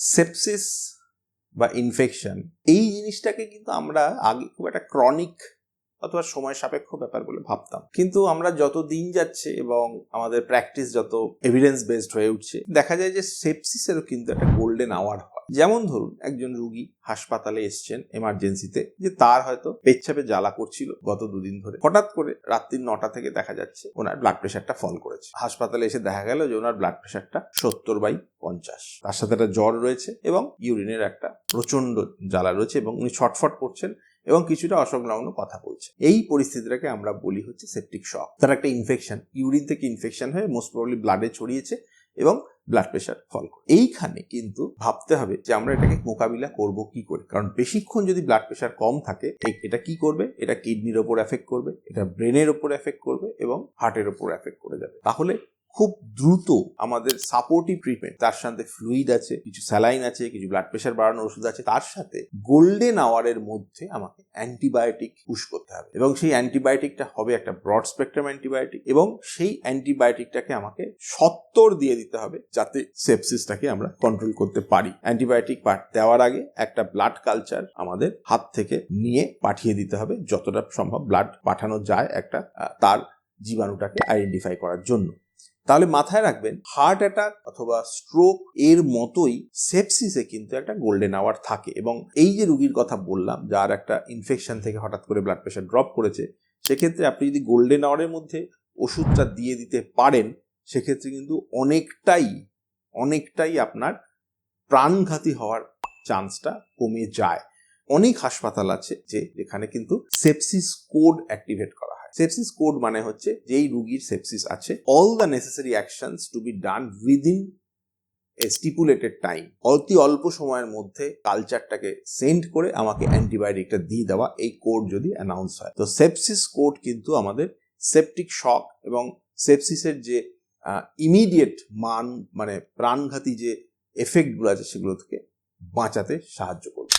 Sepsis বা infection এই জিনিসটাকে কিন্তু আমরা আগে খুব একটা ক্রনিক অথবা সময় সাপেক্ষ ব্যাপার বলে ভাবতাম। কিন্তু আমরা যত দিন যাচ্ছে এবং আমাদের প্র্যাকটিস যত এভিডেন্স বেসড হয়ে উঠছে, দেখা যায় যে সেপসিসেরও কিন্তু একটা গোল্ডেন আওয়ার হয়। যেমন ধরুন, একজন রুগী হাসপাতালে এসছেন এমার্জেন্সিতে যে তার হয়তো পেচ্ছাপে জ্বালা করছিল গত দুদিন ধরে। হঠাৎ করে রাত্রি নটা থেকে দেখা যাচ্ছে ওনার ব্লাড প্রেশারটা ফল করেছে। হাসপাতালে এসে দেখা গেল যে ওনার ব্লাড প্রেশারটা সত্তর বাই পঞ্চাশ। তার সাথে একটা জ্বর রয়েছে এবং ইউরিনের একটা প্রচণ্ড জ্বালা রয়েছে এবং উনি ছটফট করছেন এবং কিছুটা অসংলগ্ন কথা বলছে এই পরিস্থিতিটাকে আমরা বলি হচ্ছে সেপটিক শক তার একটা ইনফেকশন ইউরিন থেকে ইনফেকশন হয়ে মোস্ট প্রবলি ব্লাডে ছড়িয়েছে এবং ব্লাড প্রেশার ফল করে। এইখানে কিন্তু ভাবতে হবে যে আমরা এটাকে মোকাবিলা করব কি করে? কারণ বেশিক্ষণ যদি ব্লাড প্রেশার কম থাকে এটা কি করবে? এটা কিডনির ওপর এফেক্ট করবে, এটা ব্রেনের ওপর এফেক্ট করবে এবং হার্টের ওপর এফেক্ট করে যাবে। তাহলে খুব দ্রুত আমাদের সাপোর্টিভ ট্রিটমেন্ট তার সাথে ফ্লুইড আছে, কিছু স্যালাইন আছে, কিছু ব্লাড প্রেশার বাড়ানোর ওষুধ আছে, তার সাথে গোল্ডেন আওয়ারের মধ্যে আমাকে অ্যান্টিবায়োটিক পুশ করতে হবে। এবং সেই অ্যান্টিবায়োটিকটা হবে একটা ব্রড স্পেকট্রাম অ্যান্টিবায়োটিক এবং সেই অ্যান্টিবায়োটিকটাকে আমাকে সত্তর দিয়ে দিতে হবে যাতে সেপসিসটাকে আমরা কন্ট্রোল করতে পারি। অ্যান্টিবায়োটিক দেওয়ার আগে একটা ব্লাড কালচার আমাদের হাত থেকে নিয়ে পাঠিয়ে দিতে হবে, যতটা সম্ভব ব্লাড পাঠানো যায় একটা তার জীবাণুটাকে আইডেন্টিফাই করার জন্য। তাহলে মাথায় রাখবেন হার্ট অ্যাটাক অথবা স্ট্রোক এর মতোই সেপসিসে কিন্তু একটা গোল্ডেন আওয়ার থাকে এবং এই যে রুগীর কথা বললাম, যার একটা ইনফেকশন থেকে হঠাৎ করে ব্লাড প্রেশার ড্রপ করেছে, সেক্ষেত্রে আপনি যদি গোল্ডেন আওয়ারের মধ্যে ওষুধটা দিয়ে দিতে পারেন, সেক্ষেত্রে কিন্তু অনেকটাই অনেকটাই আপনার প্রাণঘাতী হওয়ার চান্সটা কমে যায়। অনেক হাসপাতাল আছে যে, যেখানে কিন্তু সেপসিস কোড অ্যাক্টিভেট করা সেপসিস কোড মানে হচ্ছে যেই রুগীর সেপসিস আছে all the necessary actions to be done within a stipulated time অতি অল্প সময়ের মধ্যে কালচারটাকে সেন্ড করে আমাকে অ্যান্টিবায়োটিকটা দিয়ে দেওয়া, এই কোড যদি অ্যানাউন্স হয়। তো সেপসিস কোড কিন্তু আমাদের সেপটিক শক এবং সেপসিসের যে ইমিডিয়েট মান মানে প্রাণঘাতী যে এফেক্টগুলো আছে সেগুলো থেকে বাঁচাতে সাহায্য করবে।